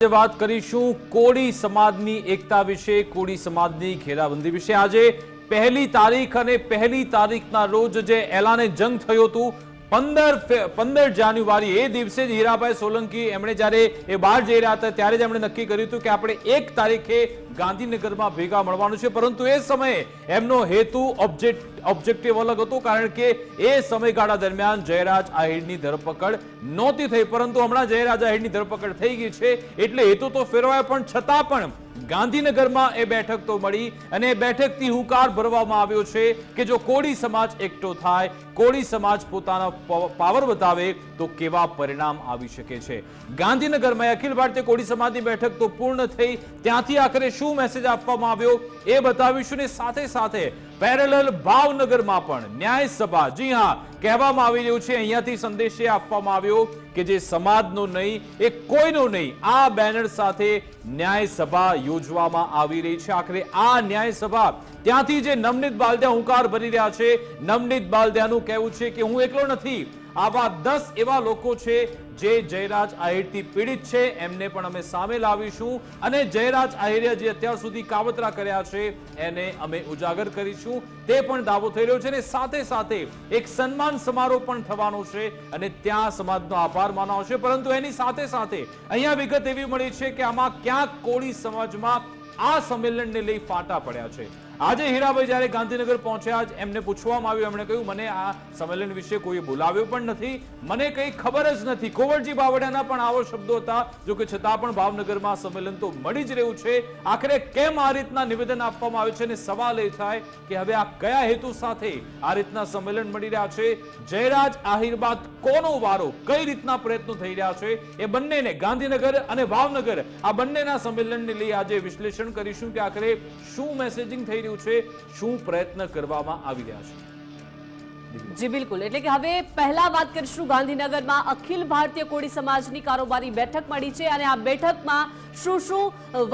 વાત કરીશું કોળી સમાજની એકતા વિશે, કોળી સમાજની ઘેરાબંધી વિશે. આજે પહેલી તારીખ અને પહેલી તારીખના રોજ જે એલાને જંગ થયું હતું પંદર પંદર જાન્યુઆરી, એ દિવસે જ હીરાભાઈ સોલંકી એમણે જ્યારે એ બહાર જઈ રહ્યા હતા, ત્યારે જ એમણે નક્કી કર્યું હતું કે આપણે એક તારીખે ગાંધીનગરમાં ભેગા મળવાનું છે, પરંતુ એ સમયે એમનો હેતુ ઓબ્જેક્ટ, ઓબ્જેક્ટિવ અલગ હતો, કારણ કે એ સમયગાળા દરમિયાન જયરાજ આહિરની ધરપકડ નહોતી થઈ, પરંતુ હમણાં જયરાજ આહિરની ધરપકડ થઈ ગઈ છે, એટલે હેતુ તો ફેરવાય, પણ છતાં પણ ગાંધીનગરમાં એ બેઠક તો મળી અને એ બેઠકથી હુંકાર ભરવામાં આવ્યો છે કે જો કોળી સમાજ એકઠો થાય, કોળી સમાજ પોતાના પાવર બતાવે તો કેવા પરિણામ આવી શકે છે? ગાંધીનગરમાં અખિલ ભારતીય કોળી સમાજની બેઠક તો પૂર્ણ થઈ, ત્યાંથી આખરે શું મેસેજ આપવામાં આવ્યો એ બતાવીશું ને સાથે સાથે પેરેલલ ભાવનગરમાં પણ ન્યાય સભા જી હા કહેવામાં આવી રહ્યું છે, અહીંયાથી સંદેશ એ આપવામાં આવ્યો કે જે સમાજનો નહીં, એ કોઈનો નહીં, આ બેનર સાથે ન્યાય સભા યોજવામાં આવી રહી છે. આખરે આ ન્યાય સભા ત્યાંથી જે નવનીત બાલદિયા હુંકાર ભરી રહ્યા છે, નવનીત બાલદિયાનું કહેવું છે કે હું એકલો નથી આવા દસ એવા લોકો છે જે જયરાજ આહિરથી પીડિત છે. એમને પણ અમે સામે લાવીશું અને જયરાજ આહિરે જે અત્યાર સુધી કાવતરા કર્યા છે, એને અમે ઉજાગર કરીશું. તે પણ દાવો થઈ રહ્યો છે અને સાથે સાથે એક સન્માન સમારોહ પણ થવાનો છે અને ત્યાં સમાજનો આભાર માનવાનો છે પરંતુ એની સાથે સાથે અહીંયા વિગત એવી મળી છે કે આમાં ક્યાંક કોળી સમાજમાં આ સંમેલનને લઈ ફાટા પડ્યા છે. આજે હીરાભાઈ જ્યારે ગાંધીનગર પહોંચ્યા જ એમને પૂછવામાં આવ્યું, એમણે કહ્યું, મને આ સંમેલન વિશે કોઈ બોલાવ્યો પણ નથી. મને કંઈ ખબર જ નથી. કોવળજી બાવળિયાના પણ આવો શબ્દો હતા, જો કે છતાં પણ ભાવનગરમાં સંમેલન તો મળી જ રહ્યું છે. આખરે કેમ આ રીતના નિવેદન આપવામાં આવે છે અને સવાલ એ થાય કે હવે આ કયા હેતુ સાથે આ રીતના સંમેલન મળી રહ્યા છે? જયરાજ આહિર બાદ કોનો વારો? કઈ રીતના પ્રયત્નો થઈ રહ્યા છે? એ બંનેને ગાંધીનગર અને ભાવનગર આ બંનેના સંમેલનને લઈ આજે વિશ્લેષણ કરીશું કે આખરે શું મેસેજિંગ થઈ રહ્યું છે શું પ્રયત્ન કરવામાં આવી રહ્યા છે? જી, બિલકુલ. એટલે કે હવે પહેલા વાત કરીશું ગાંધીનગરમાં અખિલ ભારતીય કોળી સમાજની કારોબારી બેઠક મળી છે અને આ બેઠકમાં શું શું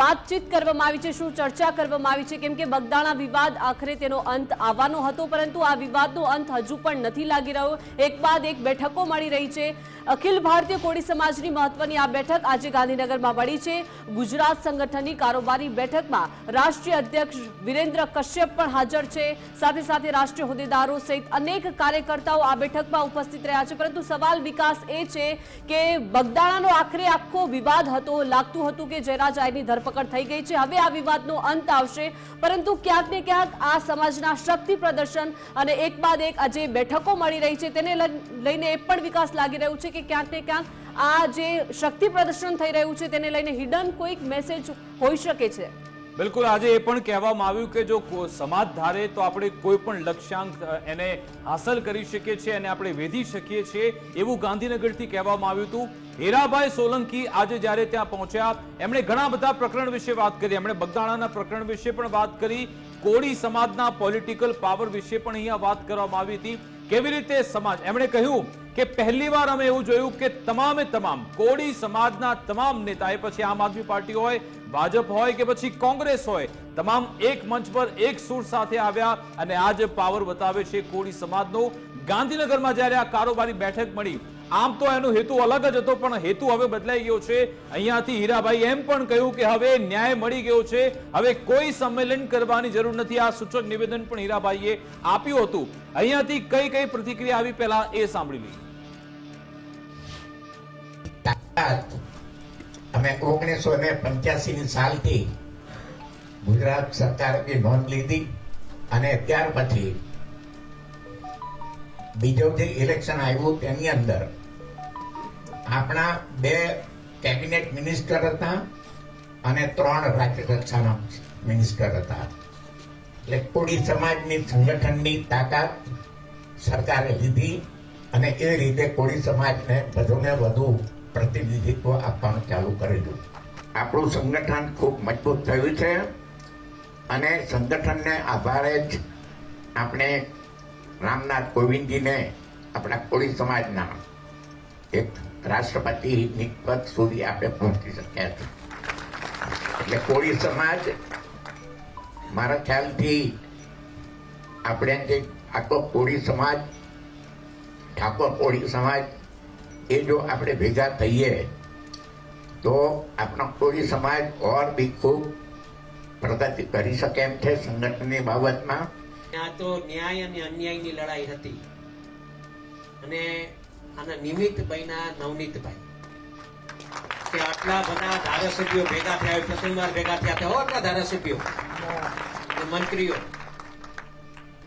વાતચીત કરવામાં આવી છે, શું ચર્ચા કરવામાં આવી છે? કેમ કે બગદાણા વિવાદ આખરે તેનો અંત આવવાનો હતો, પરંતુ આ વિવાદનો અંત હજુ પણ નથી લાગી રહ્યો. એક બાદ એક બેઠકો મળી રહી છે. અખિલ ભારતીય કોળી સમાજની મહત્વની આ બેઠક આજે ગાંધીનગરમાં મળી છે. ગુજરાત સંગઠનની કારોબારી બેઠકમાં રાષ્ટ્રીય અધ્યક્ષ વિરેન્દ્ર કશ્યપ પણ હાજર છે. સાથે સાથે રાષ્ટ્રીય હોદ્દેદારો સહિત અનેક કાર્યકર્તાઓ આ બેઠકમાં ઉપસ્થિત રહ્યા છે. પરંતુ સવાલ વિકાસ એ છે કે બગદાણાનો આખરે આખો વિવાદ હતો, લાગતું હતું કે જયરાજ ધરપકડ થઈ ગઈ છે. હવે આ વિવાદનો અંત આવશે. પરંતુ ક્યાંક ને ક્યાંક આ સમાજના શક્તિ પ્રદર્શન અને એક બાદ એક આજે બેઠકો મળી રહી છે તેને લઈને એ પણ વિકાસ લાગી રહ્યું છે કે ક્યાંક ને ક્યાંક આ જે શક્તિ પ્રદર્શન થઈ રહ્યું છે તેને લઈને હિડન કોઈક મેસેજ હોઈ શકે છે. બિલકુલ, આજે એ પણ કહેવામાં આવ્યું કે જો સમાજ ધારે તો આપણે કોઈ પણ લક્ષ્યાંક એને હાંસલ કરી શકીએ છીએ અને આપણે વેધી શકીએ છીએ, એવું ગાંધીનગરથી કહેવામાં આવ્યું હતું. હીરાભાઈ સોલંકી આજે જ્યારે ત્યાં પહોંચ્યા, એમણે ઘણા બધા પ્રકરણ વિશે વાત કરી, એમણે બગદાણાના પ્રકરણ વિશે પણ વાત કરી, કોળી સમાજના પોલિટિકલ પાવર વિશે પણ અહીંયા વાત કરવામાં આવી હતી. કેવી રીતે સમાજ? એમણે કહ્યું કે પહેલીવાર અમે એવું જોયું કે તમામે તમામ, કોળી સમાજના તમામ નેતા, એ પછી આમ આદમી પાર્ટી હોય ભાજપ હોય કે પછી કોંગ્રેસ હોય, તમામ એક મંચ પર એક સુર સાથે આવ્યા અને આજે પાવર બતાવે છે કોળી સમાજનો. ગાંધીનગરમાં જ્યારે આ કારોબારી બેઠક મળી, આમ તો એનો હેતુ અલગ જ હતો, પણ હેતુ હવે બદલાઈ ગયો છે. અહીંયાથી હીરાભાઈ એમ પણ કહ્યું કે હવે ન્યાય મળી ગયો છે. હવે કોઈ સંમેલન કરવાની જરૂર નથી. આ સૂચક નિવેદન પણ હીરાભાઈએ આપ્યું હતું. અહીંયાથી કઈ કઈ પ્રતિક્રિયા આવી પહેલા એ સાંભળી તાકાત અમે ઓગણીસો ને પંચ્યાસી ની સાલથી ગુજરાત સરકારે નોંધ લીધી અને ત્યાર પછી બીજો જે ઇલેક્શન આવ્યું તેની અંદર આપણા બે કેબિનેટ મિનિસ્ટર હતા અને ત્રણ રાજ્ય કક્ષાના મિનિસ્ટર હતા. એટલે કોળી સમાજની સંગઠનની તાકાત સરકારે લીધી અને એ રીતે કોળી સમાજને વધુને વધુ પ્રતિનિધિત્વ આપવાનું ચાલુ કરેલું આપણું સંગઠન ખૂબ મજબૂત થયું છે અને સંગઠનને આભારે જ આપણે રામનાથ કોવિંદજીને આપણા કોળી સમાજના એક રાષ્ટ્રપતિની પદ સુધી આપણે પહોંચી શક્યા છે. એટલે કોળી સમાજ, મારા ખ્યાલથી આપણે જે આખો કોળી સમાજ, ઠાકોર કોળી સમાજ એ જો આપણે ભેગા થઈએ, તો આપણા કોળી સમાજ ઓર બી ખૂબ પ્રગતિ કરી શકે એમ છે સંગઠનની બાબતમાં. ત્યાં તો ન્યાય અને અન્યાયની લડાઈ હતી. અને આના નિમિત્ત બન્યા નવનીતભાઈ. કે આટલા બધા ધારાસભ્યો ભેગા થયા પ્રથમવાર ભેગા થયા હતા આટલા ધારાસભ્યો અને મંત્રીઓ.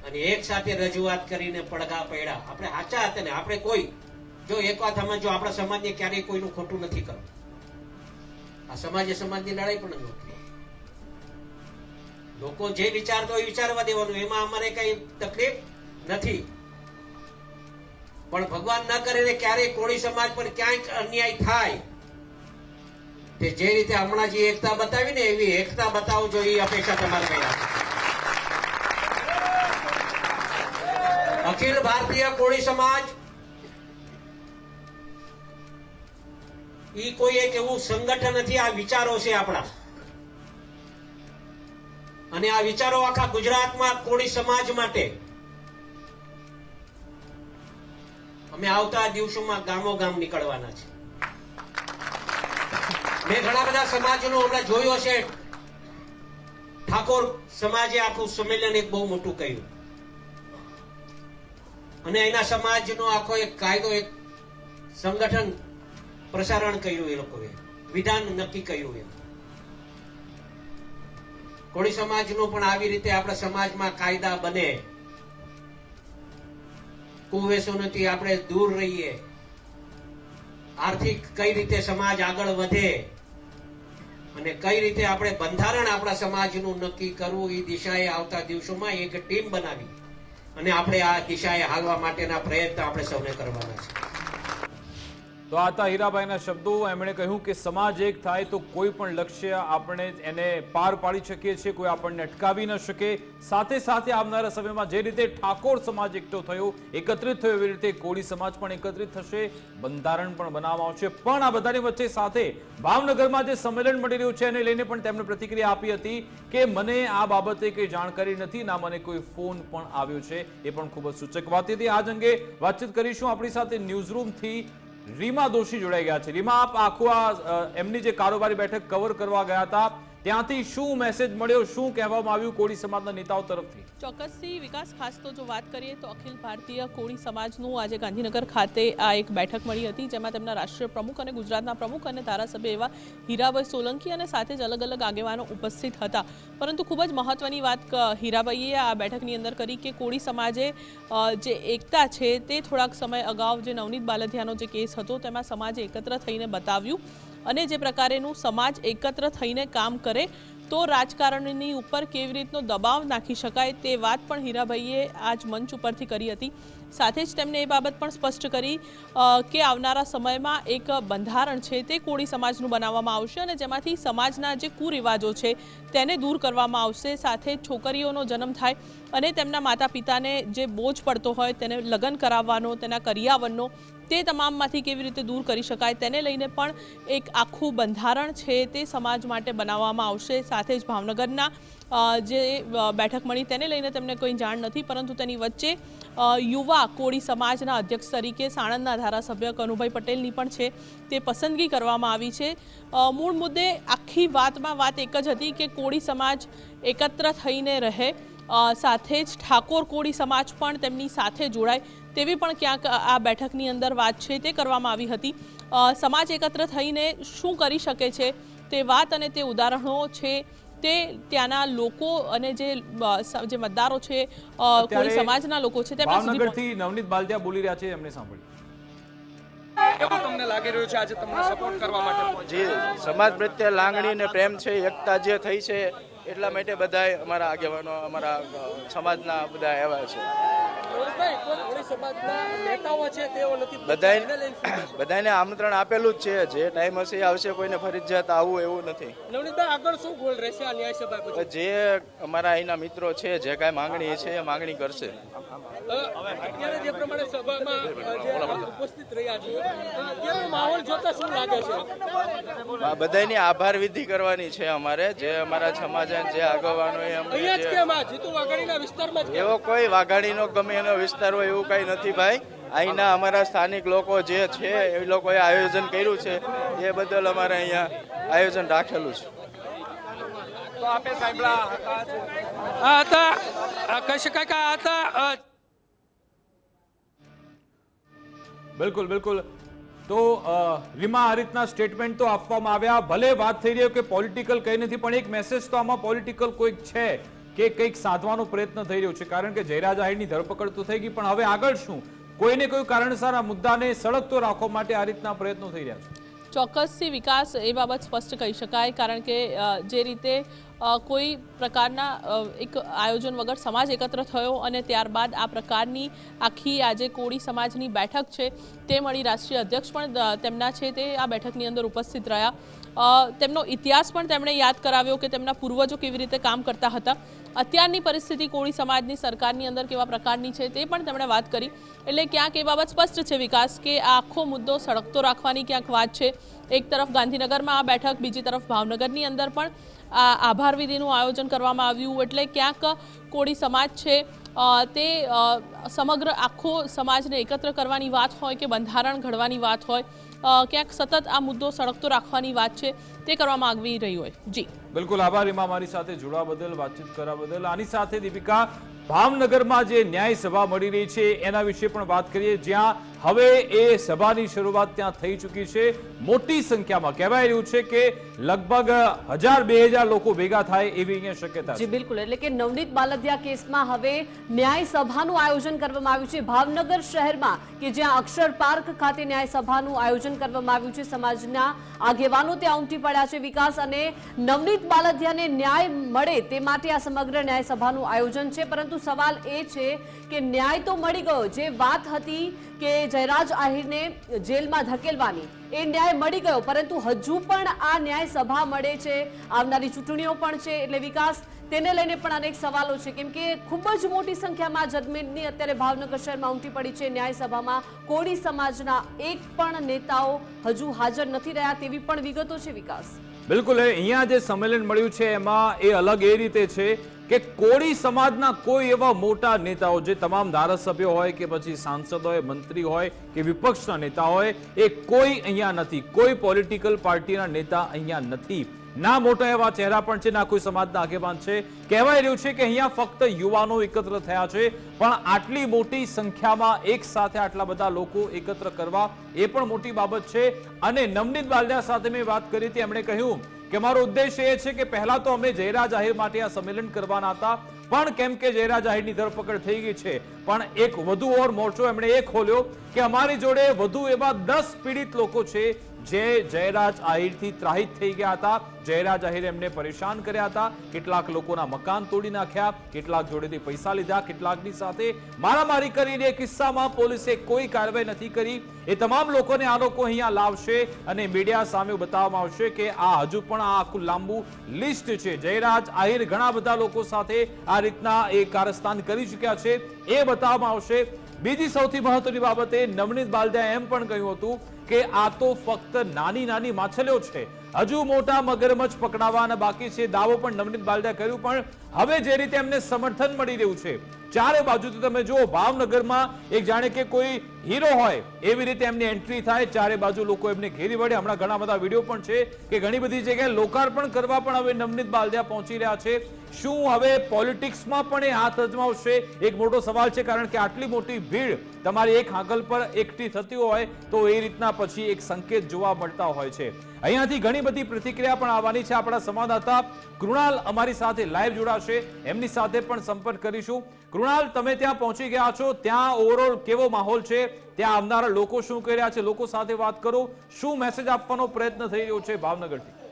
અને એક સાથે રજૂઆત કરીને પડઘા પડ્યા. આપણે સાચા હતા ને, આપણે કોઈ જો એક વાત સમજો આપણા સમાજને ક્યારેય કોઈનું ખોટું નથી કરતું આ સમાજે સમાજની લડાઈ પણ નહોતી લોકો જે વિચારતો હોય વિચારવા દેવાનું, એમાં અમારે કઈ તકલીફ નથી. પણ ભગવાન ન કરીને ક્યારેય કોળી સમાજ પર ક્યાંક અન્યાય થાય. તે જે રીતે હમણાં જે એકતા બતાવી ને એવી એકતા બતાવજો એ અપેક્ષા તમારે કઈ. અખિલ ભારતીય કોળી સમાજ ઈ કોઈ એક એવું સંગઠન નથી, આ વિચારો છે આપણા. અને આ વિચારો આખા ગુજરાતમાં કોળી સમાજ માટે. અમે આવતા દિવસોમાં ગામો ગામ નીકળવાના છે. મેં ઘણા બધા સમાજનો હમણાં જોયો છે. ઠાકોર સમાજે આખું સંમેલન એક બહુ મોટું કહ્યું અને એના સમાજનો આખો એક કાયદો, એક સંગઠન પ્રસારણ કર્યું એ લોકોએ. વિધાન નક્કી કર્યું એમ. કોળી સમાજનું પણ આવી રીતે આપણા સમાજમાં કાયદા બને. કુવેસોથી આપણે દૂર રહીએ. આર્થિક કઈ રીતે સમાજ આગળ વધે અને કઈ રીતે આપણે બંધારણ આપણા સમાજનું નક્કી કરવું એ દિશાએ આવતા દિવસોમાં એક ટીમ બનાવી. અને આપણે આ દિશાએ હાલવા માટેના પ્રયત્ન આપણે સૌને કરવાના છે. તો આ હતા હીરાભાઈના શબ્દો. એમણે કહ્યું કે સમાજ એક થાય તો કોઈ પણ લક્ષ્ય આપણે એને પાર પાડી શકીએ છીએ. કોઈ આપણને અટકાવી ન શકે. સાથે સાથે આવનારા સમયમાં જે રીતે ઠાકોર સમાજ એકઠો થયો, એકત્રિત થયો, એવી રીતે કોળી સમાજ પણ એકત્રિત થશે. બંધારણ પણ બનાવવામાં આવશે. પણ આ બધાની વચ્ચે સાથે ભાવનગરમાં જે સંમેલન મળી રહ્યું છે, એને લઈને પણ તેમણે પ્રતિક્રિયા આપી હતી કે મને આ બાબતે કંઈ જાણકારી નથી, ના મને કોઈ ફોન પણ આવ્યો છે. એ પણ ખૂબ જ સૂચક વાત હતી. આજ અંગે વાતચીત કરીશું આપણી સાથે ન્યૂઝરૂમથી રીમા દોશી જોડાઈ ગયા છે. રીમા, આપ આખું આ એમની જે કારોબારી બેઠક કવર કરવા ગયા હતા ત્યાંથી શું મેસેજ મળ્યો? શું કહેવામાં આવ્યું કોળી સમાજના નેતાઓ તરફથી? ચોક્કસથી વિકાસ ખાસ તો જો વાત કરીએ તો અખિલ ભારતીય કોળી સમાજનું આજે ગાંધીનગર ખાતે આ એક બેઠક મળી હતી, જેમાં તેમના રાષ્ટ્રીય પ્રમુખ અને ગુજરાતના પ્રમુખ અને ધારાસભ્ય એવા હીરાભાઈ સોલંકી અને સાથે જ અલગ અલગ આગેવાનો ઉપસ્થિત હતા. પરંતુ ખૂબ જ મહત્વની વાત હીરાભાઈએ આ બેઠકની અંદર કરી કે કોળી સમાજે જે એકતા છે તે થોડાક સમય અગાઉ જે નવનીત બાલધિયાનો જે કેસ હતો તેમાં સમાજે એકત્ર થઈને બતાવ્યું. અને જે પ્રકારેનું સમાજ એકત્ર થઈને કામ કરે, તો રાજકારણની ઉપર કેવી રીતનો દબાવ નાખી શકાય તે વાત પણ હીરાભાઈએ આજ મંચ ઉપરથી કરી હતી. સાથે જ તેમણે એ બાબત પણ સ્પષ્ટ કરી કે આવનારા સમયમાં એક બંધારણ છે તે કોળી સમાજનું બનાવવામાં આવશે અને જેમાંથી સમાજના જે કુરિવાજો છે તેને દૂર કરવામાં આવશે. સાથે છોકરીઓનો જન્મ થાય અને તેમના માતા પિતાને જે બોજ પડતો હોય તેને લગ્ન કરાવવાનો, તેના કરિયાવરનો તે તમામમાંથી કેવી રીતે દૂર કરી શકાય તેને લઈને પણ એક આખું બંધારણ છે તે સમાજ માટે બનાવવામાં આવશે. સાથે જ ભાવનગરના જે બેઠક મળી તેને લઈને તેમને કોઈ જાણ નથી, પરંતુ તેની વચ્ચે યુવા કોળી સમાજના અધ્યક્ષ તરીકે સાણંદના ધારાસભ્ય કનુભાઈ પટેલની પણ છે. તે પસંદગી કરવામાં આવી છે. મૂળ મુદ્દે આખી વાતમાં વાત એક જ હતી કે કોળી સમાજ એકત્ર થઈને રહે. સાથે જ ઠાકોર કોળી સમાજ પણ તેમની સાથે જોડાય. તેવી પણ ક્યાંક આ બેઠકની અંદર વાત છે તે કરવામાં આવી હતી. સમાજ એકત્ર થઈને શું કરી શકે છે તે વાત અને તે ઉદાહરણો છે તે ત્યાંના લોકો અને જે જે મતદારો છે કોઈ સમાજના લોકો છે ભાવનગરથી નવનીત બાલદિયા બોલી રહ્યા છે એમને સાંભળ્યું. કેવું તમને લાગી રહ્યું છે આજે તમને સપોર્ટ કરવા માટે જે સમાજ પ્રત્યે લાગણી અને પ્રેમ છે એકતા જે થઈ છે એટલા માટે બધાય અમારા આગેવાનો અમારા સમાજના બધા આવ્યા છે. બધાને આમંત્રણ આપેલું જ છે જે ટાઈમ હશે આવશે કોઈને ફરજિયાત આવું એવું નથી. જે અમારા અહીંના મિત્રો છે જે કાંઈ માંગણી છે એ માંગણી કરશે. બધાની આભાર વિધિ કરવાની છે અમારે જે અમારા સમાજ જે આગેવાનો? એવો કોઈ વાઘાણીનો ગમે એનો વિસ્તાર હોય એવું કાંઈ નથી ભાઈ. અહીંના અમારા સ્થાનિક લોકો જે છે એ લોકોએ આયોજન કર્યું છે એ બદલ અમારે અહીંયા આયોજન રાખેલું છે. તો આપે સાંભળ્યા હતા આ કહી શકાય કે આ હતા? બિલકુલ બિલકુલ. તો રીમા આ રીતના સ્ટેટમેન્ટ તો આપવામાં આવ્યા. ભલે વાત થઈ રહ્યો કે પોલિટિકલ કંઈ નથી પણ એક મેસેજ તો આમાં પોલિટિકલ કોઈક છે. કે કંઈક સાધવાનો પ્રયત્ન થઈ રહ્યો છે. કારણ કે જયરાજ આહિરની ધરપકડ તો થઈ ગઈ, પણ હવે આગળ શું? કોઈને કોઈ કારણસર આ મુદ્દાને સળગતો રાખવા માટે આ રીતના પ્રયત્નો થઈ રહ્યા છે. ચોક્કસથી વિકાસ એ બાબત સ્પષ્ટ કહી શકાય, કારણ કે જે રીતે કોઈ પ્રકારના એક આયોજન વગર સમાજ એકત્ર થયો અને ત્યારબાદ આ પ્રકારની આખી આજે કોળી સમાજની બેઠક છે, તે મળી રાષ્ટ્રીય અધ્યક્ષ પણ તેમના છે તે આ બેઠકની અંદર ઉપસ્થિત રહ્યા. તેમનો ઇતિહાસ પણ તેમણે યાદ કરાવ્યો કે તેમના પૂર્વજો કેવી રીતે કામ કરતા હતા. અત્યારની પરિસ્થિતિ કોળી સમાજની સરકારની અંદર કેવા પ્રકારની છે તે પણ તેમણે વાત કરી. એટલે ક્યાંક એ બાબત સ્પષ્ટ છે વિકાસ કે આ આખો મુદ્દો સળગતો રાખવાની ક્યાંક વાત છે. એક તરફ ગાંધીનગરમાં આ બેઠક, બીજી તરફ ભાવનગરની અંદર પણ આ આભાર વિધિનું આયોજન કરવામાં આવ્યું. એટલે ક્યાંક કોળી સમાજ છે તે સમગ્ર આખો સમાજને એકત્ર કરવાની વાત હોય કે બંધારણ ઘડવાની વાત હોય ક્યાંક સતત આ મુદ્દો સળગતો રાખવાની વાત છે, તે કરવામાં આવી રહી હોય. જી. બિલકુલ આભાર એમાં મારી સાથે જોડાવા બદલ, વાતચીત કરવા બદલ. આની સાથે દીપિકા ભાવનગરમાં જે ન્યાય સભા મળી રહી છે, એના વિશે પણ વાત કરીએ. જ્યાં હવે એ સભાની શરૂઆત ત્યાં થઈ ચૂકી છે. મોટી સંખ્યામાં કહેવાય રહ્યું છે કે લગભગ હજાર બે હજાર લોકો ભેગા થાય એવી અહીંયા શક્યતા જી, બિલકુલ. એટલે કે નવનીત બાલદિયા કેસમાં હવે ન્યાય સભાનું આયોજન કરવામાં આવ્યું છે. ભાવનગર શહેરમાં, કે જ્યાં અક્ષર પાર્ક ખાતે ન્યાય સભાનું આયોજન કરવામાં આવ્યું છે, સમાજના આગેવાનો ત્યાં ઉમટી પડ્યા છે વિકાસ અને નવનીત બાલદિયાને ન્યાય મળે તે માટે આ સમગ્ર ન્યાય સભાનું આયોજન છે. પરંતુ સવાલ એ છે કે ન્યાય તો મળી ગયો. જે વાત હતી કે જયરાજ આહિરને જેલમાં ધકેલવાની, એ ન્યાય મળી ગયો. પરંતુ હજુ પણ આ ન્યાય સભા મળે છે, આવનારી ચૂંટણીઓ પણ છે, એટલે વિકાસ તેને લઈને પણ અનેક સવાલો છે. કેમ કે ખૂબ જ મોટી સંખ્યામાં જજમેન્ટની અત્યારે ભાવનગર શહેરમાં ઉમટી પડી છે. ન્યાય સભામાં કોળી સમાજના એક પણ નેતાઓ હજુ હાજર નથી રહ્યા તેવી પણ વિગતો છે વિકાસ. બિલકુલ અહીંયા જે સંમેલન મળ્યું છે, એમાં એ અલગ એ રીતે છે કે કોળી સમાજના કોઈ એવા મોટા નેતાઓ જે તમામ ધારાસભ્યો હોય કે પછી સાંસદ હોય, મંત્રી હોય કે વિપક્ષના નેતા હોય, એ કોઈ અહીંયા નથી. કોઈ પોલિટિકલ પાર્ટીના નેતા અહીંયા નથી. ના મોટા એવા ચહેરા પણ છે, ના કોઈ સમાજના આગેવાન છે. કહેવાય રહ્યું છે કે અહીંયા ફક્ત યુવાનો એકત્ર થયા છે, પણ આટલી મોટી સંખ્યામાં એક સાથે આટલા બધા લોકો એકત્ર કરવા એ પણ મોટી બાબત છે. અને નવનીત બાલદિયા સાથે મેં વાત કરી હતી એમણે કહ્યું કે મારો ઉદ્દેશ એ છે કે પહેલા તો અમે જયરાજ જાહેર માટે આ સંમેલન કરવાના હતા. પણ કેમ કે જયરા જાહેરની ધરપકડ થઈ ગઈ છે. પણ એક વધુ ઓર મોરચો એમણે એ ખોલ્યો કે અમારી જોડે વધુ એવા દસ પીડિત લોકો છે જે જયરાજ આહિરથી ત્રાહિત થઈ ગયા હતા. જયરાજ આહિર એમને પરેશાન કર્યા હતા. કેટલાક લોકોના મકાન તોડી નાખ્યા, કેટલાક જોડેથી પૈસા લીધા, કેટલાકની સાથે મારામારી કરીને કિસ્સામાં પોલીસે કોઈ કાર્યવાહી નથી કરી. એ તમામ લોકોને આ લોકો અહીંયા લાવશે અને મીડિયા સામે બતાવવામાં આવશે કે આ હજુ પણ આ આખું લાંબુ લિસ્ટ છે. જયરાજ આહિર ઘણા બધા લોકો સાથે આ રીતના એ કારસ્તાન કરી ચૂક્યા છે. એ બતાવવામાં આવશે. બીજી સૌથી મહત્વની બાબતે નવનીત બાલદિયાએ એમ પણ કહ્યું હતું કે આ તો ફક્ત નાની નાની માછલીઓ છે. હજુ મોટા મગરમચ્છ પકડાવાના બાકી છે દાવો પણ નવનીત બાલદા કર્યું, પણ હવે જે રીતે એમને સમર્થન મળી રહ્યું છે, ચારે બાજુથી તમે જુઓ, ભાવનગરમાં એક જાણે કે કોઈ હીરો હોય, એવી રીતે એમની એન્ટ્રી થાય, ચારે બાજુ લોકો એમને ઘેરી વળે. હમણાં ઘણા બધા વીડિયો પણ છે કે ઘણી બધી જગ્યાએ લોકાર્પણ કરવા પણ હવે નવનીત બાલદિયા પહોંચી રહ્યા છે. શું હવે પોલિટિક્સમાં પણ એ હાથ અજમાવશે? એક મોટો સવાલ છે, કારણ કે આટલી મોટી ભીડ તમારી એક હાંકલ પર એકઠી થતી હોય, તો એ રીતના પછી એક સંકેત જોવા મળતા હોય છે. અહીંયાથી ઘણી બધી પ્રતિક્રિયા પણ આવવાની છે આપણા સંવાદદાતા. કૃણાલ અમારી સાથે લાઈવ જોડાશે. એમની સાથે પણ સંપર્ક કરીશું. કૃણાલ, તમે ત્યાં પહોંચી ગયા છો. ત્યાં ઓવરઓલ કેવો માહોલ છે? ત્યાં આવનારા લોકો શું કરી રહ્યા છે? લોકો સાથે વાત કરો. શું મેસેજ આપવાનો પ્રયત્ન થઈ રહ્યો છે ભાવનગરથી?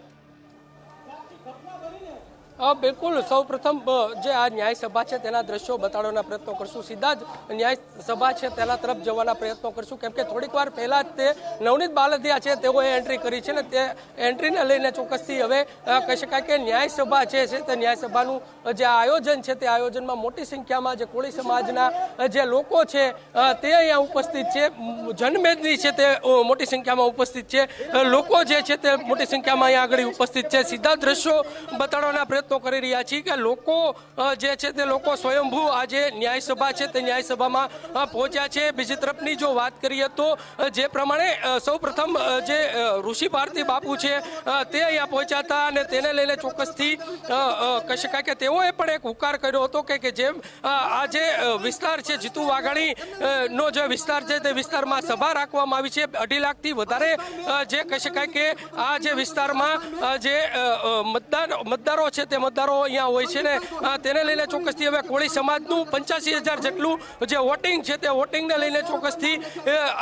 બિલકુલ. સૌ પ્રથમ જે આ ન્યાય સભા છે તેના દ્રશ્યો બતાડવાના પ્રયત્નો કરશું. સીધા જ ન્યાય સભા છે તેના તરફ જવાના પ્રયત્નો કરશું. કેમ કે થોડીક વાર પહેલા જ તે નવનીત બાલદિયા છે તેઓએ એન્ટ્રી કરી છે ને તે એન્ટ્રીને લઈને ચોક્કસથી હવે કહી શકાય કે ન્યાય સભા છે તે ન્યાય સભાનું જે આયોજન છે તે આયોજનમાં મોટી સંખ્યામાં જે કોળી સમાજના જે લોકો છે તે અહીંયા ઉપસ્થિત છે. જનમેદની છે તે મોટી સંખ્યામાં ઉપસ્થિત છે. લોકો જે છે તે મોટી સંખ્યામાં અહીંયા આગળ ઉપસ્થિત છે. સીધા દ્રશ્યો બતાડવાના પ્રયત્નો પ્રયત્નો કરી રહ્યા છીએ કે લોકો જે છે તે લોકો સ્વયંભૂ આજે ન્યાયસભા છે તે ન્યાયસભામાં પહોંચ્યા છે. બીજી તરફની જો વાત કરીએ તો જે પ્રમાણે સૌપ્રથમ જે ઋષિ ભારતી બાપુ છે તે અહીંયા પહોંચ્યા હતા અને તેને લઈને ચોક્કસથી કહી શકાય કે તેઓએ પણ એક હુકાર કર્યો હતો કે જેમ આ જે વિસ્તાર છે, જીતુ વાઘાણી નો જે વિસ્તાર છે તે વિસ્તારમાં સભા રાખવામાં આવી છે. અઢી લાખથી વધારે જે કહી શકાય કે આ જે વિસ્તારમાં જે મતદાર મતદારો છે તે મતદારો અહીંયા હોય છે ને તેને લઈને ચોક્કસથી હવે કોળી સમાજનું પંચ્યાસી હજાર જેટલું જે વોટિંગ છે તે વોટિંગને લઈને ચોક્કસથી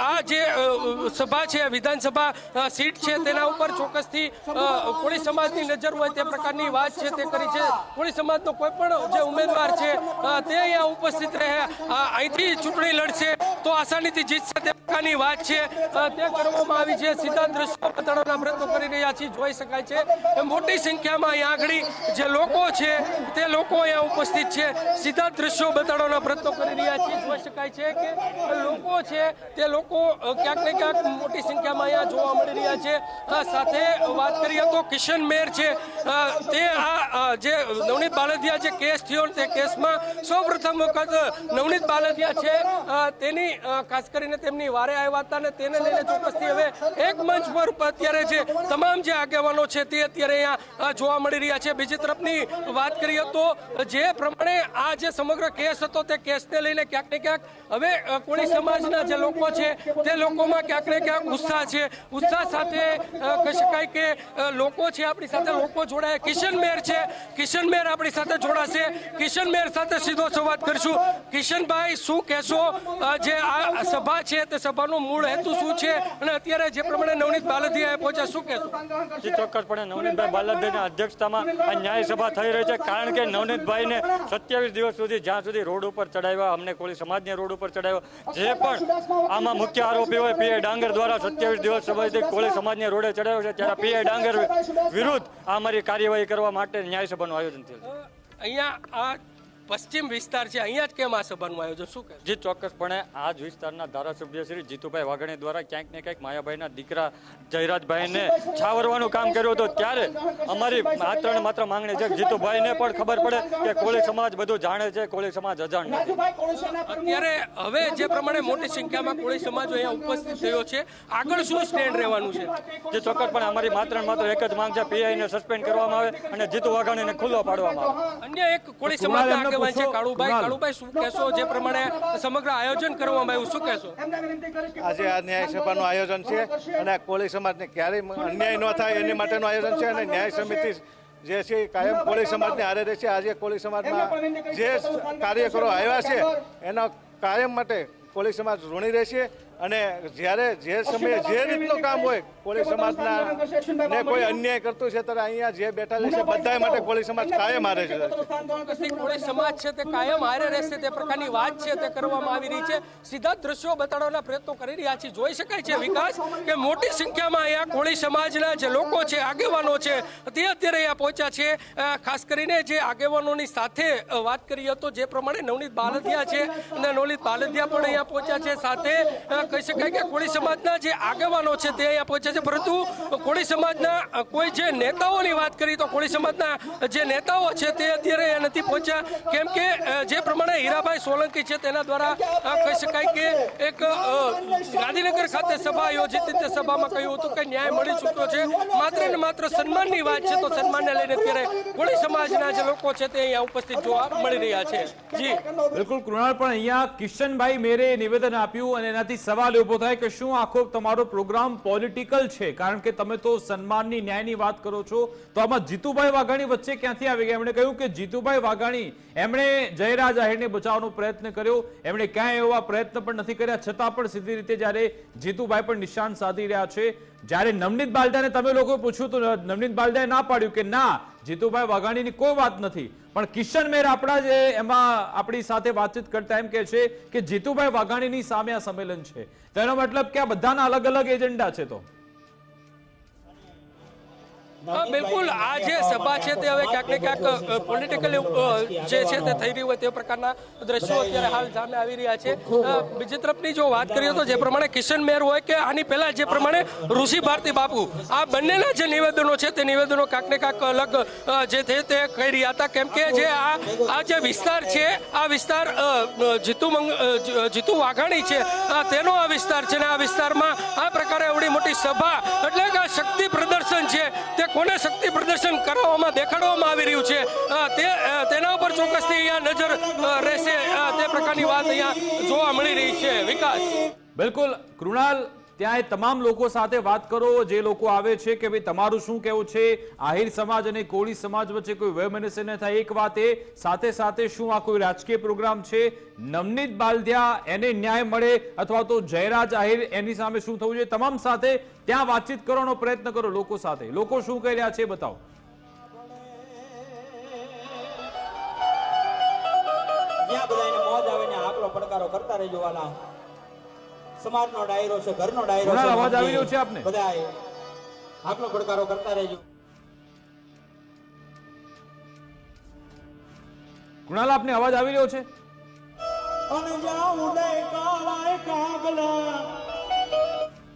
આ જે સભા છે વિધાનસભા સીટ છે તેના ઉપર ચોક્કસથી કોળી સમાજની નજર હોય તે પ્રકારની વાત છે તે કરી છે. કોળી સમાજનો કોઈ પણ જે ઉમેદવાર છે તે અહીંયા ઉપસ્થિત રહે. અહીંથી ચૂંટણી લડશે તો આસાનીથી જીતશે તે પ્રકારની વાત છે. તે કરવામાં આવી છે. સીધા દ્રશ્યો બતાડવાના પ્રયત્નો કરી રહ્યા છીએ. જોઈ શકાય છે. મોટી સંખ્યામાં અહીંયા આગળ જે લોકો છે, તે લોકો અહીંયા ઉપસ્થિત છે. સીધા દ્રશ્યો બતાડવાના પ્રયત્નો કરી રહ્યા છે. જોઈ શકાય છે કે લોકો છે, તે લોકો ક્યાંક ને ક્યાંક મોટી સંખ્યામાં અહીંયા જોવા મળી રહ્યા છે. આ સાથે વાત કરીએ તો કિશન મેર છે. તે આ જે નવનીત બાલદિયા જે કેસ થયો તે કેસમાં સૌપ્રથમ વખત નવનીત બાલદિયા છે. તેની ખાસ કરીને તેમની વારે આવ્યા હતા અને તેને લઈને ચોક્કસથી હવે એક મંચ પર અત્યારે જે તમામ જે આગેવાનો છે તે અત્યારે અહીંયા જોવા મળી રહ્યા છે. બીજી તરફની વાત કરીએ તો જે પ્રમાણે આ જે સમગ્ર કેસ હતો તે કેસને લઈને ક્યાંક ને ક્યાંક હવે કોળી સમાજના જે લોકો છે તે લોકોમાં ક્યાંક ને ક્યાંક ઉત્સાહ છે. ઉત્સાહ સાથે કહી શકાય કે લોકો છે આપણી સાથે લોકો જોડાયા. કિશન મેર છે. કિશન મેર આપણી સાથે જોડાશે. કિશન મેર સાથે સીધો સંવાદ કરીશું. કિશનભાઈ, શું કહેશો? જે આ સભા છે તે સભાનો મૂળ હેતુ શું છે? અને અત્યારે જે પ્રમાણે નવનીત બાલદિયાએ પહોંચ્યા, શું કહેશો? ચોક્કસપણે નવનીતભાઈ બાલદિયાના અધ્યક્ષતામાં આ ન્યાય સભા થઈ રહી છે કારણ કે નવનીતભાઈને સત્યાવીસ દિવસ સુધી જ્યાં સુધી રોડ ઉપર ચડાવ્યા, અમને કોળી સમાજને રોડ ઉપર ચડાવ્યો. જે પણ આમાં મુખ્ય આરોપી હોય પીઆઈ ડાંગર દ્વારા સત્યાવીસ દિવસ સમયથી કોળી સમાજને રોડે ચડાવ્યો છે, ત્યારે પીએ ડાંગર વિરુદ્ધ આ અમારી કાર્યવાહી કરવા માટે ન્યાય સભાનું આયોજન થયું અહીંયા આ પશ્ચિમ વિસ્તાર છે અહીંયા જ કેમ આ સભાનું આયોજન? શું કહે જે ચોક્કસપણે આ જ વિસ્તારના ધારાસભ્ય શ્રી જીતુભાઈ વાઘાણી દ્વારા ક્યાંક ને ક્યાંક માયાભાઈના દીકરા જયરાજભાઈને છાવરવાનું કામ કર્યું હતું. ત્યારે અમારી માત્ર ને માત્ર માંગણી છે જીતુભાઈને પણ ખબર પડે કે કોળી સમાજ બધું જાણે છે કોળી સમાજ અજાણ અત્યારે હવે જે પ્રમાણે મોટી સંખ્યામાં કોળી સમાજ અહીંયા ઉપસ્થિત થયો છે આગળ શું સ્ટેન્ડ રહેવાનું છે? જે ચોક્કસપણે અમારી માત્ર ને માત્ર એક જ માંગ છે પીઆઈને સસ્પેન્ડ કરવામાં આવે અને જીતુ વાઘાણીને ખુલ્લો પાડવામાં આવે. અન્ય એક કોળી એમને આગેવાન છે કાળુભાઈ કાળુભાઈ શું કહેશો? જે પ્રમાણે સમગ્ર આયોજન કરવામાં આવ્યું શું કહેશો? આજે આ ન્યાય સભાનું આયોજન છે અને કોળી સમાજને ક્યારેય અન્યાય ન થાય એની માટેનું આયોજન છે અને ન્યાય સમિતિ જે છે કાયમ કોળી સમાજને હારે રહેશે. આજે કોળી સમાજમાં જે કાર્યકરો આવ્યા છે એના કાયમ માટે કોળી સમાજ ઋણી રહેશે અને જ્યારે જે સમયે જે રીતનું કામ હોય કોળી સમાજના ને કોઈ અન્યાય કરતું છે ત્યારે અહીંયા જે બેઠા છે બધા માટે કોળી સમાજ કાયમ હારે છે. કોળી સમાજ છે તે કાયમ હારે રહેશે તે પ્રકારની વાત છે તે કરવામાં આવી રહી છે. સીધા દ્રશ્યો બતાડવાના પ્રયત્નો કરી રહ્યા છે જોઈ શકાય છે વિકાસ કે મોટી સંખ્યામાં અહીંયા કોળી સમાજના જે લોકો છે આગેવાનો છે તે અત્યારે અહીંયા પહોંચ્યા છે. ખાસ કરીને જે આગેવાનોની સાથે વાત કરીએ તો જે પ્રમાણે નવનીત બાલધિયા છે અને નવનીત બાલધિયા પણ અહીંયા પહોંચ્યા છે. સાથે કહી શકાય કે કોળી સમાજના જે આગેવાનો છે તે અહીંયા પહોંચે છે. પરંતુ કોળી સમાજના કોઈ જે નેતાઓની વાત કરી તો કોળી સમાજના જે નેતાઓ છે તે અત્યારે અહીંયા નથી પહોંચ્યા. કેમ કે જે પ્રમાણે હીરાભાઈ સોલંકી છે તેના દ્વારા કહી શકાય કે એક ગાંધીનગર ખાતે સભા આયોજિત તે સભામાં કહ્યું હતું કે ન્યાય મળી ચૂક્યો છે. માત્ર ને માત્ર સન્માનની વાત છે તો સન્માનને લઈને અત્યારે કોળી સમાજના જે લોકો છે તે અહીંયા ઉપસ્થિત જોવા મળી રહ્યા છે. જી. બિલકુલ કૃણાલ, પણ અહીંયા કિશનભાઈ મેરે નિવેદન આપ્યું અને એનાથી સવાલ ઊભો થાય કે શું આખો તમારો પ્રોગ્રામ પોલિટિકલ છે? કારણ કે તમે તો સન્માનની, ન્યાયની વાત કરો છો. તો આમાં જીતુભાઈ વાઘાણી વચ્ચે ક્યાંથી આવી ગયા? એમણે કહ્યું કે જીતુભાઈ વાઘાણી, એમણે જયરાજ આહિરને બચાવવાનો પ્રયત્ન કર્યો. એમણે ક્યાંય એવા પ્રયત્ન પણ નથી કર્યા. છતાં પણ સીધી રીતે જ્યારે જીતુભાઈ પણ નિશાન સાધી રહ્યા છે, જ્યારે નવનીત બાલદાને તમે લોકો પૂછ્યું તો નવનીત બાલદાએ ના પાડ્યું કે ના, જીતુભાઈ વાઘાણીની કોઈ વાત નથી. પણ કિશન મેર આપણા જે એમાં આપણી સાથે વાતચીત કરતા એમ કે છે કે જીતુભાઈ વાઘાણીની સામે આ સંમેલન છે. તેનો મતલબ કે આ બધાના અલગ અલગ એજન્ડા છે તો? બિલકુલ. આ જે સભા છે તે હવે ક્યાંક ને ક્યાંક પોલિટિકલ જે છે તે થઈ રહ્યું હોય તે પ્રકારના દ્રશ્યો અત્યારે હાલ સામે આવી રહ્યા છે. બીજી તરફની જો વાત કરીએ તો જે પ્રમાણે કિશન મેર હોય કે આની પહેલા જે પ્રમાણે ઋષિ ભારતી બાપુ, આ બંનેના જે નિવેદનો છે તે નિવેદનો ક્યાંક ને ક્યાંક અલગ જે છે તે કહી રહ્યા હતા. કેમ કે જે આ આ જે વિસ્તાર છે, આ વિસ્તાર જીતુ જીતુ વાઘાણી છે તેનો આ વિસ્તાર છે ને આ વિસ્તારમાં આ પ્રકારે એવડી મોટી સભા, એટલે કે શક્તિ પ્રદર્શન છે તે કોને શક્તિ પ્રદર્શન કરાવવામાં, દેખાડવામાં આવી રહ્યું છે? તે તેના ઉપર ચોક્કસથી અહીંયા નજર રહેશે. તે પ્રકારની વાત અહીંયા જોવા મળી રહી છે. વિકાસ. બિલકુલ. કૃણાલ ત્યાં એ તમામ લોકો સાથે વાત કરો, જે લોકો આવે છે કે ભાઈ તમારું શું કહેવું છે? આહિર સમાજ અને કોળી સમાજ વચ્ચે કોઈ વયમનસ્ય ન થાય. એક વાત એ, સાથે સાથે શું આ કોઈ રાજકીય પ્રોગ્રામ છે? નવનીત બાલદિયા એને ન્યાય મળે અથવા તો જયરાજ આહિર એની સામે શું થવું જોઈએ? તમામ સાથે ત્યાં વાતચીત કરવાનો પ્રયત્ન કરો લોકો સાથે. લોકો શું કહી રહ્યા છે? બતાવો. આવે ને આકરો પડકારો કરતા રહેજો વાલા. સમાજનો ડાયરો છે ઘરનો ડાયરો છે અવાજ આવી રહ્યો છે આપને? બધા આકરો પડકારો કરતા રહેજો. કૃણાલ આપને અવાજ આવી રહ્યો છે?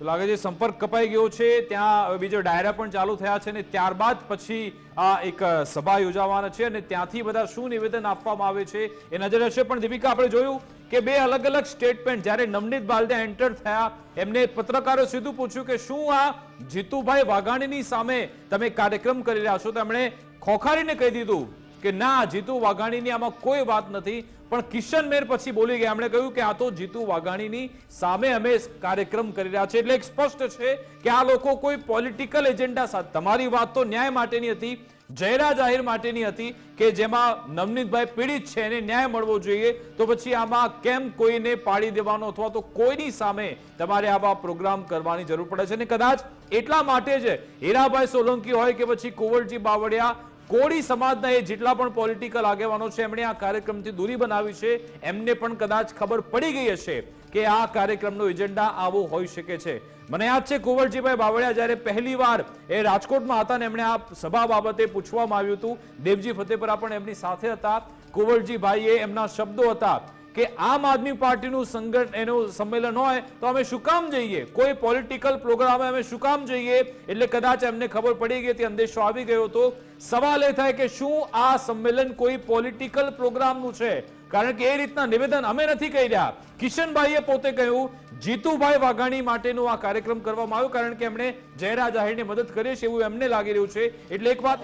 લાગે છે સંપર્ક કપાઈ ગયો છે ત્યાં બીજો ડાયરા પણ ચાલુ થયા છે અને ત્યારબાદ પછી આ એક સભા યોજાવાના છે અને ત્યાંથી બધા શું નિવેદન આપવામાં આવે છે એ નજર હશે પણ દીપિકા આપણે જોયું કે બે અલગ અલગ સ્ટેટમેન્ટ જ્યારે નવનીત બાલદા એન્ટર થયા, એમને પત્રકારો સીધું પૂછ્યું કે શું આ જીતુભાઈ વાઘાણીની સામે તમે કાર્યક્રમ કરી રહ્યા છો? તો એમણે ખોખારીને કહી દીધું કે ના, જીતુ વાઘાણીની આમાં કોઈ વાત નથી. પણ કિશન મેર પછી બોલી ગયા. એમણે કહ્યું કે આ તો જીતુ વાઘાણીની સામે અમે કાર્યક્રમ કરી રહ્યા છે એટલે સ્પષ્ટ છે કે આ લોકો કોઈ પોલિટિકલ એજન્ડા સાથે તમારી વાત તો ન્યાય માટેની હતી. જયરા જાહેર માટેની હતી કે જેમાં નવનીતભાઈ પીડિત છે, એને ન્યાય મળવો જોઈએ. તો પછી આમાં કેમ કોઈને પાડી દેવાનો અથવા તો કોઈની સામે તમારે આવા પ્રોગ્રામ કરવાની જરૂર પડે છે? અને કદાચ એટલા માટે જ હીરાભાઈ સોલંકી હોય કે પછી કુંવરજી બાવળિયા કોળી સમાજના એ જેટલા પણ પોલિટિકલ આગેવાનો છે, એમણે આ કાર્યક્રમથી દૂરી બનાવી છે. એમને પણ કદાચ ખબર પડી ગઈ હશે કે આ કાર્યક્રમનો એજન્ડા આવો હોઈ શકે છે. મને યાદ છે, કુંવરજીભાઈ બાવળિયા જ્યારે પહેલી વાર એ રાજકોટમાં હતા ને એમણે આ સભા બાબતે પૂછવામાં આવ્યું હતું. દેવજી ફતેપરા પણ એમની સાથે હતા. કુંવરજીભાઈએ એમના શબ્દો હતા. કે આમ આદમી પાર્ટીનું સંગઠન એનું સંમેલન હોય તો અમે શું કામ જઈએ? કોઈ પોલિટિકલ પ્રોગ્રામ અમે શું કામ જઈએ? એટલે કદાચ એમને ખબર પડી ગઈ હતી, અંદેશો આવી ગયો હતો. સવાલ એ થાય કે શું આ સંમેલન કોઈ પોલિટિકલ પ્રોગ્રામનું છે? કારણ કે એ રીતના નિવેદન અમે નથી કહી રહ્યા કિશનભાઈએ પોતે કહ્યું, જીતુભાઈ વાઘાણી માટેનો આ કાર્યક્રમ કરવામાં આવ્યો, કારણ કે એમણે જયરા જાહેરને મદદ કરી છે, એવું એમને લાગી રહ્યું છે. એટલે એક વાત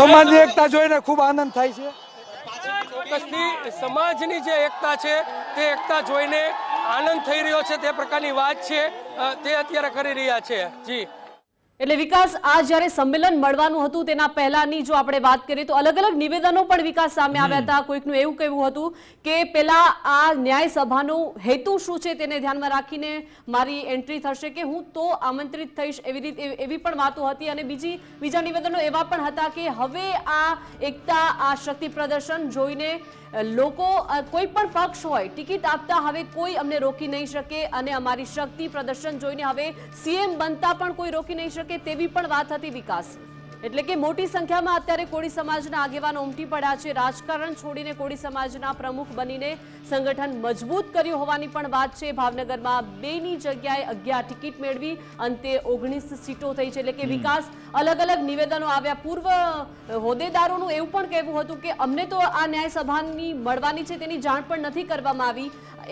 સમાજની એકતા જોઈને ખૂબ આનંદ થાય છે. ચોક્કસથી સમાજની જે એકતા છે, તે એકતા જોઈને આનંદ થઈ રહ્યો છે, તે પ્રકારની વાત છે તે અત્યારે કરી રહ્યા છે. જી. એટલે વિકાસ આ જ્યારે સંમેલન મળવાનું હતું તેના પહેલાની જો આપણે વાત કરીએ તો અલગ અલગ નિવેદનો પણ વિકાસ સામે આવ્યા હતા. કોઈકનું એવું કહેવું હતું કે પેલા આ ન્યાય સભાનો હેતુ શું છે તેને ધ્યાનમાં રાખીને મારી એન્ટ્રી થશે કે હું તો આમંત્રિત થઈશ એવી રીતે એવી પણ વાતો હતી. અને બીજી બીજા નિવેદનો એવા પણ હતા કે હવે આ એકતા આ શક્તિ પ્રદર્શન જોઈને લોકો કોઈ પણ પક્ષ હોય, ટિકિટ આપતા હવે કોઈ અમને રોકી નહીં શકે અને અમારી શક્તિ પ્રદર્શન જોઈને હવે સીએમ બનતા પણ કોઈ રોકી નહીં શકે તેવી પણ વાત હતી વિકાસ એટલે કે મોટી સંખ્યામાં અત્યારે કોળી સમાજના આગેવાનો ઉમટી પડ્યા છે. રાજકારણ છોડીને કોળી સમાજના પ્રમુખ બનીને સંગઠન મજબૂત કર્યું હોવાની પણ વાત છે. ભાવનગરમાં બેની જગ્યાએ અગિયાર ટિકિટ મેળવી અંતે ઓગણીસ સીટો થઈ છે. એટલે કે વિકાસ અલગ અલગ નિવેદનો આવ્યા. પૂર્વ હોદ્દેદારોનું એવું પણ કહેવું હતું કે અમને તો આ ન્યાય સભાની મળવાની છે તેની જાણ પણ નથી કરવામાં આવી.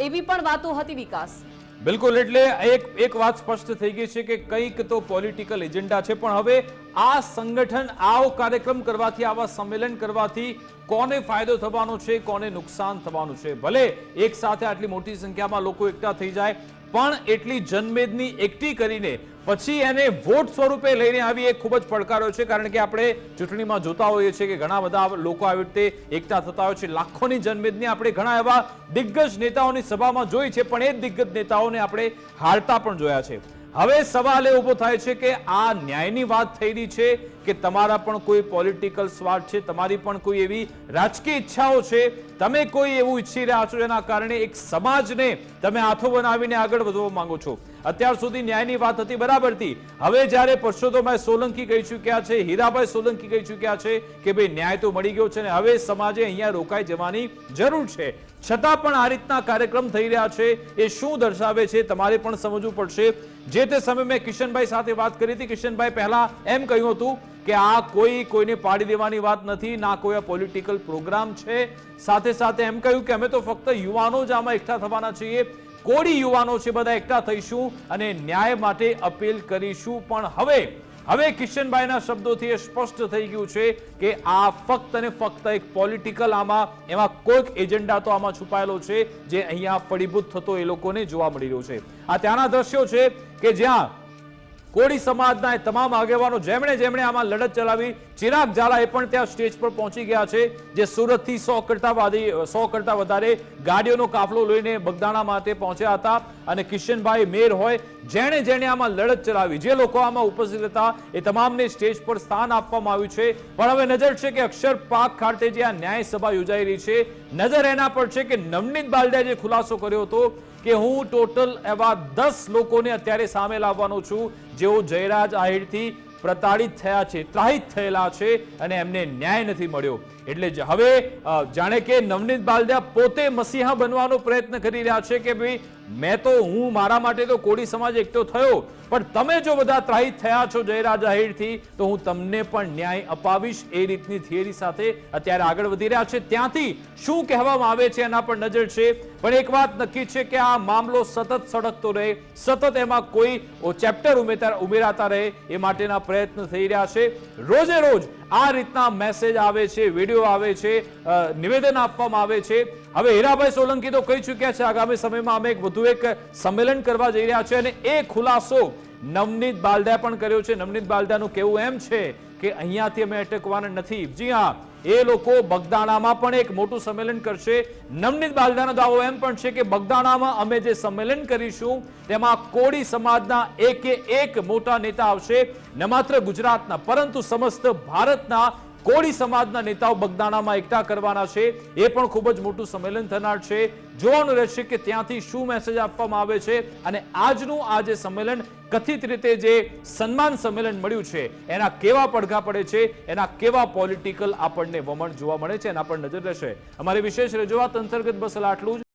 એવી પણ વાતો હતી વિકાસ. બિલકુલ, એટલે એક એક વાત સ્પષ્ટ થઈ ગઈ છે કે કંઈક તો પોલિટિકલ એજન્ડા છે, પણ હવે આ સંગઠન, આવો કાર્યક્રમ કરવાથી, આવા સંમેલન કરવાથી કોને ફાયદો થવાનો છે, કોને નુકસાન થવાનું છે? ભલે એક સાથે આટલી મોટી સંખ્યામાં લોકો એકઠા થઈ જાય પણ એટલી જનમેદની એકઠી કરીને પછી એને વોટ સ્વરૂપે લઈને આવી એ ખૂબ જ પડકારો છે, કારણ કે આપણે ચૂંટણીમાં જોતા હોઈએ છીએ કે ઘણા બધા લોકો આવી રીતે એકઠા થતા હોય છે. લાખોની જનમેદની આપણે ઘણા એવા દિગ્ગજ નેતાઓની સભામાં જોઈ છે, પણ એ દિગ્ગજ નેતાઓને આપણે હારતા પણ જોયા છે. હવે સવાલ એ ઊભો થાય છે કે આ ન્યાયની વાત થઈ રહી છે કે તમારા પણ કોઈ પોલિટિકલ સ્વાર્થ છે, તમારી પણ કોઈ એવી રાજકીય ઈચ્છાઓ છે, તમે કોઈ એવું ઈચ્છી રહ્યા છો એના કારણે એક સમાજને તમે હાથો બનાવીને આગળ વધવા માંગો છો? અત્યાર સુધી ન્યાયની વાત હતી બરાબર હતી. હવે જ્યારે પરસોત્તમભાઈ સોલંકી કહી ચૂક્યા છે, હીરાભાઈ સોલંકી કહી ચૂક્યા છે કે ભાઈ ન્યાય તો મળી ગયો છે ને હવે સમાજે અહીંયા રોકાઈ જવાની જરૂર છે. છતાં પણ આ રીતના કાર્યક્રમ થઈ રહ્યા છે. એ શું દર્શાવે છે તમારે પણ સમજવું પડશે. જે તે સમયે મેં કિશનભાઈ સાથે વાત કરી હતી. કિશનભાઈ પહેલા એમ કહ્યું હતું કે આ કોઈ કોઈને પાડી દેવાની વાત નથી, ના કોઈ આ પોલિટિકલ પ્રોગ્રામ છે. સાથે સાથે એમ કહ્યું કે અમે તો ફક્ત યુવાનો જ આમાં એકઠા થવાના છીએ. કોડી યુવાનો છે, બધા એકઠા થઈશું અને ન્યાય માટે અપીલ કરીશું. પણ હવે હવે કિશનભાઈના શબ્દોથી એ સ્પષ્ટ થઈ ગયું છે કે આ ફક્ત અને ફક્ત એક પોલિટિકલ આમાં, એમાં કોઈક એજન્ડા તો આમાં છુપાયેલો છે, જે અહીંયા ફળીભૂત થતો એ લોકોને જોવા મળી રહ્યો છે. આ ત્યાંના દ્રશ્યો છે કે જ્યાં કોળી સમાજના એ તમામ આગેવાનો જેમણે જેમણે આમાં લડત ચલાવી, ચિરાગ ઝાલા એ પણ ત્યાં સ્ટેજ પર પહોંચી ગયા છે, જે સુરતથી સો કરતા સો કરતા વધારે ગાડીઓનો કાફલો લઈને બગદાણા માટે પહોંચ્યા હતા. અને કિશનભાઈ મેર હોય, જેણે જેણે આમાં લડત ચલાવી, જે લોકો આમાં ઉપસ્થિત હતા, એ તમામને સ્ટેજ પર સ્થાન આપવામાં આવ્યું છે. પણ હવે નજર છે કે અક્ષર પાક ખાતે જે આ ન્યાય સભા યોજાઈ રહી છે, નજર એના પર છે કે નવનીત બાલદિયાએ જે ખુલાસો કર્યો હતો કે હું ટોટલ એવા દસ લોકોને અત્યારે સામે લાવવાનો છું, જેઓ જયરાજ આહિરથી પ્રતાડિત થયા છે, ત્રાહિત થયેલા છે અને એમને ન્યાય નથી મળ્યો. એટલે હવે જાણે કે નવનીત બાલદિયા પોતે મસીહા બનવાનો પ્રયત્ન કરી રહ્યા છે કે ભાઈ, મેં તો હું, મારા માટે તો કોળી સમાજ એકઠો થયો. પણ તમે જો બધા ત્રાહિત થયા છો જયરાજ આહિરથી, તો હું તમને પણ ન્યાય અપાવીશ. એ રીતની થિયરી સાથે અત્યારે આગળ વધી રહ્યા છે. ત્યાંથી શું કહેવામાં આવે છે એના પર નજર છે. પણ એક વાત નક્કી છે કે આ મામલો સતત સળગતો રહે, સતત એમાં કોઈ ચેપ્ટર ઉમેરતા ઉમેરાતા રહે એ માટેના પ્રયત્ન થઈ રહ્યા છે. રોજે રોજ આ રીતના મેસેજ આવે છે, વીડિયો આવે છે નિવેદન આપવામાં આવે છે. હવે હીરાભાઈ સોલંકી તો કહી ચૂક્યા છે, આગામી સમયમાં અમે એક વધુ એક સંમેલન કરવા જઈ રહ્યા છે અને એ ખુલાસો નવનીત બાલદા પણ કર્યો છે. નવનીત બાલદાનું કહેવું એમ છે કે અહીંયાથી અમે અટકવાના નથી. જી હા, એ લોકો બગદાણામાં પણ એક મોટું સંમેલન કરશે. નવનીત બાલદાનો દાવો એમ પણ છે કે બગદાણામાં અમે જે સંમેલન કરીશું, તેમાં કોળી સમાજના એકે એક મોટા નેતા આવશે, ન માત્ર ગુજરાતના, પરંતુ સમસ્ત ભારતના કોળી સમાજના નેતાઓ બગદાણામાં એકઠા કરવાના છે. એ પણ ખૂબ જ મોટું સંમેલન થનાર છે. જોવાનું રહેશે કે ત્યાંથી શું મેસેજ આપવામાં આવે છે અને આજનું આ જે સંમેલન કથિત રીતે જે સન્માન સંમેલન મળ્યું છે, એના કેવા પડઘા પડે છે, એના કેવા પોલિટિકલ આપણને વમણ જોવા મળે છે, એના પર નજર રહેશે. અમારી વિશેષ રજૂઆત અંતર્ગત બસ આટલું જ.